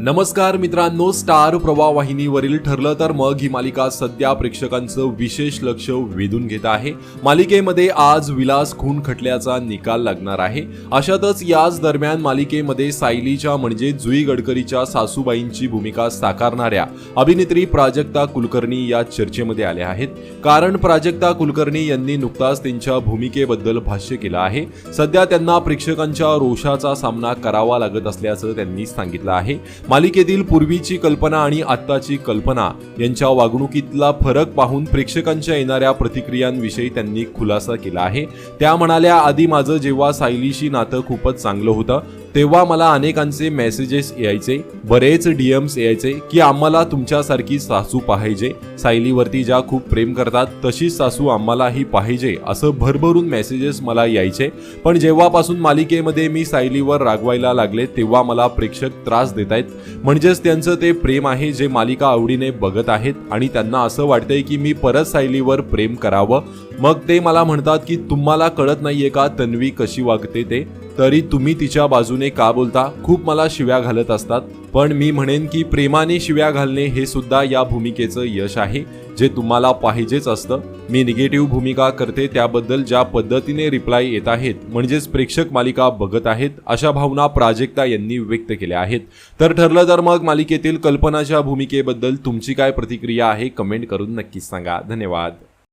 नमस्कार मित्रांनो स्टार प्रवाह वाहिनीवरील ठरलं तर मग ही मालिका सध्या प्रेक्षकांचं विशेष लक्ष वेधून घेत आहे. मालिकेमध्ये आज विलास खून खटल्याचा निकाल लागणार आहे. अशातच याच दरम्यान मालिकेमध्ये सायलीच्या म्हणजे जुई गडकरीच्या सासूबाईंची भूमिका साकारणाऱ्या अभिनेत्री प्राजक्ता कुलकर्णी या चर्चेमध्ये आल्या आहेत. कारण प्राजक्ता कुलकर्णी यांनी नुकताच त्यांच्या भूमिकेबद्दल भाष्य केलं आहे. सध्या त्यांना प्रेक्षकांच्या रोषाचा सामना करावा लागत असल्याचं त्यांनी सांगितलं आहे. मालिकेतील पूर्वीची कल्पना आणि आत्ताची कल्पना यांच्या वागणुकीतला फरक पाहून प्रेक्षकांच्या येणाऱ्या प्रतिक्रियांविषयी त्यांनी खुलासा केला आहे. त्या म्हणाल्या आधी माझं जेव्हा सायलीशी नातं खूपच चांगलं होतं तेव्हा मला अनेकांचे मेसेजेस यायचे बरेच डीएम्स यायचे की आम्हाला तुमच्यासारखी सासू पाहिजे. सायलीवरती ज्या खूप प्रेम करतात तशीच सासू आम्हालाही पाहिजे असं भरभरून मेसेजेस मला यायचे. पण जेव्हापासून मालिकेमध्ये मी सायलीवर रागवायला लागले तेव्हा मला प्रेक्षक त्रास देत आहेत म्हणजेच त्यांचं ते प्रेम आहे जे मालिका आवडीने बघत आहेत आणि त्यांना असं वाटतंय की मी परत सायलीवर प्रेम करावं मग ते मला म्हणतात की तुम्हाला कळत नाहीये का तन्वी कशी वागते ते? तरी तुम्ही तिच्या बाजूने का बोलता? खूप मला शिव्या घालत असतात. पण मी म्हणेन की प्रेमाने शिव्या घालणे हे सुद्धा या भूमिकेचं यश आहे जे तुम्हाला पाहिजेच असतं. मी निगेटिव्ह भूमिका करते त्याबद्दल ज्या पद्धतीने रिप्लाय येत आहेत म्हणजेच प्रेक्षक मालिका बघत आहेत अशा भावना प्राजक्ता यांनी व्यक्त केल्या आहेत. तर ठरलं तर मग मालिकेतील कल्पनाच्या भूमिकेबद्दल तुमची काय प्रतिक्रिया आहे कमेंट करून नक्कीच सांगा. धन्यवाद.